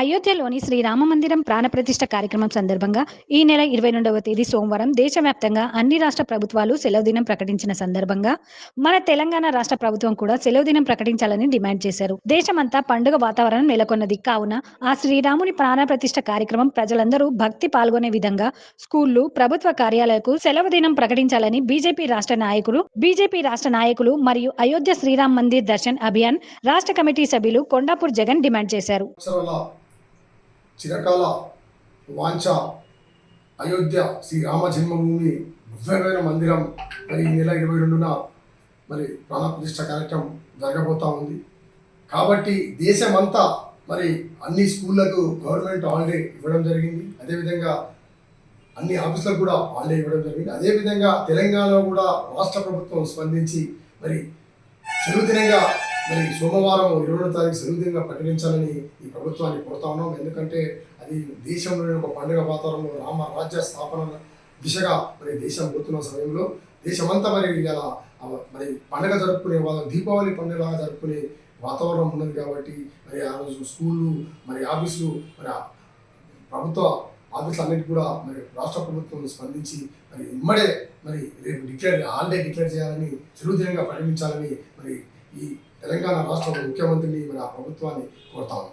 అయోధ్యలోని శ్రీరామ మందిరం ప్రాణప్రతిష్ఠ కార్యక్రమం సందర్భంగా ఈ నెల ఇరవై రెండవ తేదీ సోమవారం దేశవ్యాప్తంగా అన్ని రాష్ట్ర ప్రభుత్వాలు సెలవు దినం ప్రకటించిన సందర్భంగా మన తెలంగాణ రాష్ట్ర ప్రభుత్వం కూడా సెలవు దినం ప్రకటించాలని డిమాండ్ చేశారు. దేశమంతా పండుగ వాతావరణం నెలకొన్నది. కావున ఆ శ్రీరాముని ప్రాణప్రతిష్ఠ కార్యక్రమం ప్రజలందరూ భక్తి పాల్గొనే విధంగా స్కూళ్ళు ప్రభుత్వ కార్యాలయాలకు సెలవు దినం ప్రకటించాలని బీజేపీ రాష్ట్ర నాయకులు బీజేపీ రాష్ట్ర నాయకులు మరియు అయోధ్య శ్రీరామ్ మందిర్ దర్శన్ అభియాన్ రాష్ట్ర కమిటీ సభ్యులు కొండాపూర్ జగన్ డిమాండ్ చేశారు. చిరకాల వాంఛ అయోధ్య శ్రీ రామ జన్మభూమి భవ్యమైన మందిరం మరి ఈ నెల ఇరవై రెండున మరి ప్రాణప్రతిష్ఠ కార్యక్రమం జరగబోతా ఉంది. కాబట్టి దేశమంతా మరి అన్ని స్కూళ్ళకు గవర్నమెంట్ హాలిడే ఇవ్వడం జరిగింది. అదేవిధంగా అన్ని ఆఫీసులకు కూడా హాలిడే ఇవ్వడం జరిగింది. అదేవిధంగా తెలంగాణలో కూడా రాష్ట్ర ప్రభుత్వం స్పందించి మరి సెలవు దినంగా మరి సోమవారం ఇరవై తారీఖు సెలవు ప్రకటించాలని ఈ ప్రభుత్వాన్ని కోరుతా ఉన్నాం. ఎందుకంటే అది దేశంలోని ఒక పండుగ వాతావరణంలో రామ రాజ్య స్థాపన దిశగా మరి దేశం పోతున్న సమయంలో దేశమంతా మరి ఇలా మరి పండుగ జరుపుకునే వాళ్ళ దీపావళి పండుగలాగా జరుపుకునే వాతావరణం ఉన్నది కాబట్టి మరి ఆ రోజు స్కూళ్ళు మరి ఆఫీసులు మరి ప్రభుత్వ ఆఫీసులు అన్నిటి కూడా మరి రాష్ట్ర ప్రభుత్వం స్పందించి మరి ఇమ్మడే మరి రేపు డిక్లేర్ హాలిడే డిక్లేర్ చేయాలని సెలవు ప్రకటించాలని మరి ఈ తెలంగాణ రాష్ట్ర ముఖ్యమంత్రిని మన ప్రభుత్వాన్ని కోరుతాము